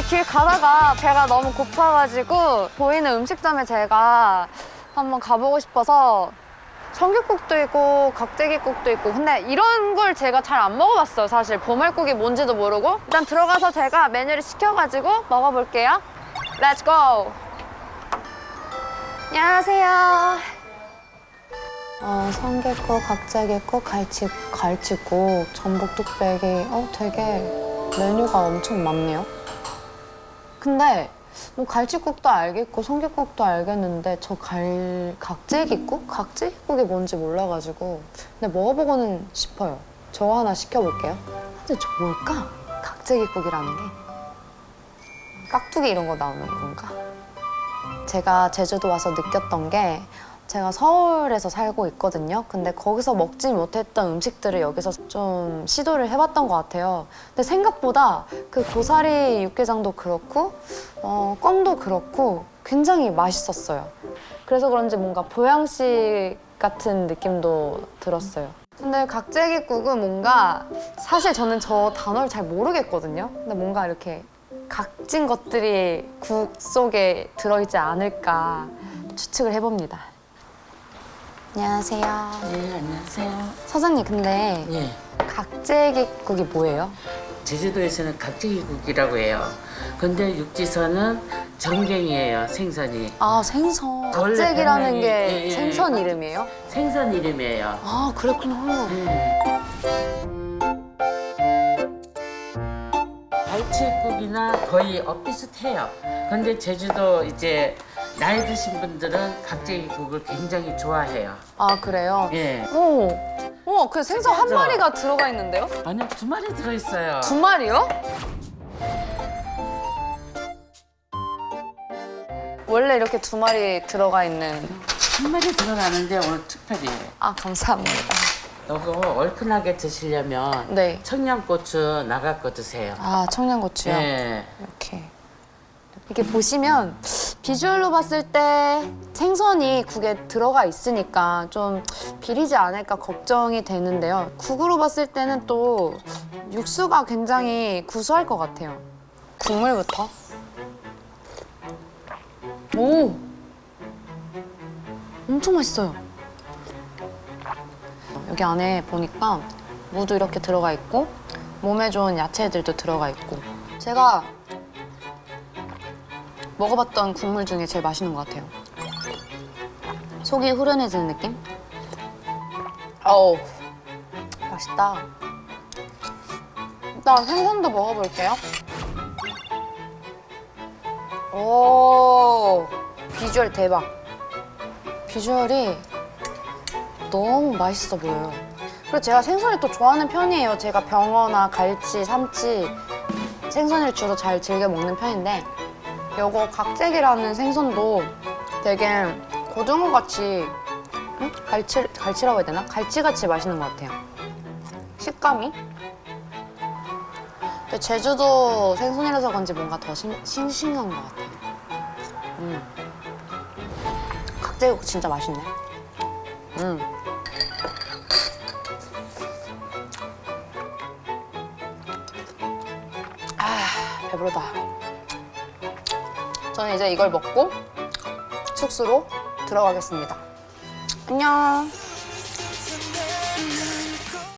길 가다가 배가 너무 고파가지고 보이는 음식점에 제가 한번 가보고 싶어서 청국국도 있고 각재기국도 있고. 근데 이런 걸 제가 잘 안 먹어봤어요 사실. 보말국이 뭔지도 모르고. 일단 들어가서 제가 메뉴를 시켜가지고 먹어볼게요. 렛츠 고 안녕하세요. 어, 성게국, 각재기국, 갈치, 갈치국, 전복 뚝배기. 어 되게 메뉴가 엄청 많네요 근데 뭐 갈치국도 알겠고 성게국도 알겠는데 저 갈 각재기국? 각재기국이 뭔지 몰라가지고 근데 먹어보고는 싶어요. 저거 하나 시켜볼게요. 근데 저 뭘까? 각재기국이라는 게 깍두기 이런 거 나오는 건가? 제가 제주도 와서 느꼈던 게 제가 서울에서 살고 있거든요. 근데 거기서 먹지 못했던 음식들을 여기서 좀 시도를 해봤던 것 같아요. 근데 생각보다 그 고사리 육개장도 그렇고, 어, 껌도 그렇고 굉장히 맛있었어요. 그래서 그런지 뭔가 보양식 같은 느낌도 들었어요. 근데 각재기국은 뭔가 사실 저는 저 단어를 잘 모르겠거든요. 근데 뭔가 이렇게 각진 것들이 국 속에 들어있지 않을까 추측을 해봅니다. 안녕하세요. 네, 안녕하세요. 사장님 근데 예. 각재기국이 뭐예요? 제주도에서는 각지기국이라고 해요. 근데 육지선은 전갱이에요, 생선이. 아 생선. 원래 각재기라는 별명이- 게 예, 예. 생선 이름이에요? 생선 이름이에요. 아 그렇구나. 음. 갈치국이나 거의 엇비슷해요. 근데 제주도 이제 나이 드신 분들은 각지기국을 굉장히 좋아해요. 아 그래요? 예. 오, 오, 그 생선 한. 마리가 들어가 있는데요? 아니, 두 마리 들어있어요. 두 마리요? 원래 이렇게 두 마리 들어가 있는. 한 마리 들어가는데 오늘 특별히 아 감사합니다. 이거 얼큰하게 드시려면 네. 청양고추 나갖고 드세요. 아 청양고추요. 네. 이렇게 이렇게 보시면 비주얼로 봤을 때 생선이 국에 들어가 있으니까 좀 비리지 않을까 걱정이 되는데요. 국으로 봤을 때는 또 육수가 굉장히 구수할 것 같아요. 국물부터. 오! 엄청 맛있어요. 여기 안에 보니까 무도 이렇게 들어가 있고 몸에 좋은 야채들도 들어가 있고 제가 먹어봤던 국물 중에 제일 맛있는 것 같아요. 속이 후련해지는 느낌? 어우, 맛있다. 일단 생선도 먹어볼게요. 오, 비주얼 대박. 비주얼이 너무 맛있어 보여요. 그리고 제가 생선을 또 좋아하는 편이에요. 제가 병어나 갈치, 삼치, 생선을 주로 잘 즐겨 먹는 편인데 요거 각재기라는 생선도 되게 고등어 같이 응? 갈치 갈치라고 해야 되나? 갈치 같이 맛있는 것 같아요. 식감이. 근데 제주도 생선이라서 그런지 뭔가 더 싱, 싱싱한 것 같아요. 음. 각재국 진짜 맛있네. 음. 배부르다. 저는 이제 이걸 먹고 숙소로 들어가겠습니다. 안녕.